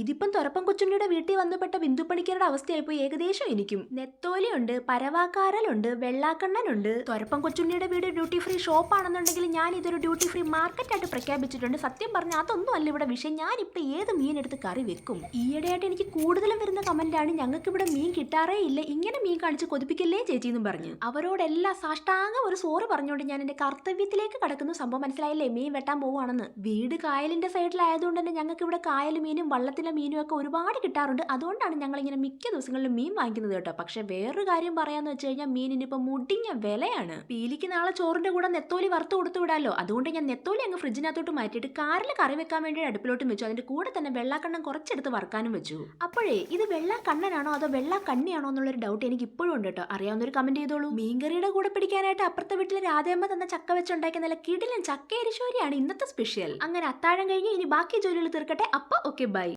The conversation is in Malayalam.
ഇതിപ്പം തുറപ്പം കൊച്ചുണ്ണിയുടെ വീട്ടിൽ വന്നുപെട്ട ബിന്ദുപ്പണിക്കരുടെ അവസ്ഥയായിപ്പോ ഏകദേശം എനിക്കും. നെത്തോലിയുണ്ട് പരവാക്കാരലുണ്ട് വെള്ളാക്കണ്ണനുണ്ട്. തുറപ്പം കൊച്ചുണ്ണിയുടെ വീട് ഡ്യൂട്ടി ഫ്രീ ഷോപ്പാണെന്നുണ്ടെങ്കിൽ ഞാൻ ഇതൊരു ഡ്യൂട്ടി ഫ്രീ മാർക്കറ്റായിട്ട് പ്രഖ്യാപിച്ചിട്ടുണ്ട്. സത്യം പറഞ്ഞാൽ അതൊന്നും അല്ല ഇവിടെ വിഷയം. ഞാനിപ്പോൾ ഏത് മീൻ എടുത്ത് കറി വെക്കും? ഈയിടെയായിട്ട് എനിക്ക് കൂടുതലും വരുന്ന കമന്റാണ് ഞങ്ങൾക്ക് ഇവിടെ മീൻ കിട്ടാറേ ഇല്ല. ഇങ്ങനെ മീൻ കാണിച്ച് കൊതിപ്പിക്കല്ലേ ചേച്ചി എന്നും പറഞ്ഞു. അവരോടെല്ലാം സാഷ്ടാംഗം ഒരു സോറ് പറഞ്ഞുകൊണ്ട് ഞാൻ എന്റെ കർത്തവ്യത്തിലേക്ക് കടക്കുന്ന. സംഭവം മനസ്സിലായില്ലേ? മീൻ വെട്ടാൻ പോവുകയാണെന്ന്. വീട് കായലിന്റെ സൈഡിലായതുകൊണ്ട് തന്നെ ഞങ്ങൾക്ക് ഇവിടെ കായൽ മീനും വള്ളത്തിലെ മീനും ഒക്കെ ഒരുപാട് കിട്ടാറുണ്ട്. അതുകൊണ്ടാണ് ഞങ്ങളിങ്ങനെ മിക്ക ദിവസങ്ങളിലും മീൻ വാങ്ങിക്കുന്നത് കേട്ടോ. പക്ഷെ വേറൊരു കാര്യം പറയാന്ന് വെച്ച് കഴിഞ്ഞാൽ മീനിന് മുടിഞ്ഞ വിലയാണ്. പീലിക്ക് നാളെ ചോറിന്റെ കൂടെ നെത്തോലി വറുത്ത് കൊടുത്തു വിടാലോ. അതുകൊണ്ട് ഞാൻ നെത്തോലി അങ്ങ് ഫ്രിഡ്ജിനകത്തോട്ട് മാറ്റിയിട്ട് കാറിൽ കറി വെക്കാൻ വേണ്ടി അടുപ്പിലോട്ടും വെച്ചു. അതിന്റെ കൂടെ തന്നെ വെള്ളാക്കണ്ണം കുറച്ചെടുത്ത് വറുക്കാനും വെച്ചു. അപ്പോഴേ ഇത് വെള്ള കണ്ണനാണോ അതോ വെള്ള കണ്ണിയാണോ എന്നുള്ളൊരു ഡൗട്ട് എനിക്ക് ഇപ്പോഴും ഉണ്ട് കേട്ടോ. അറിയാവുന്നൊരു കമന്റ് ചെയ്തോളൂ. മീൻകറിയുടെ കൂടെ പിടിക്കാനായിട്ട് അപ്പുറത്തെ വീട്ടിലെ രാധയമ്മ തന്ന ചക്ക വെച്ചുണ്ടാക്കിയ നല്ല കിടിലൻ ചക്ക എരിശോരിയാണ് ഇന്നത്തെ സ്പെഷ്യൽ അങ്ങനെ അത്താഴം കഴിഞ്ഞ് ഇനി ബാക്കി ജോലികൾ തീർക്കട്ടെ. അപ്പൊ ഓക്കെ ബൈ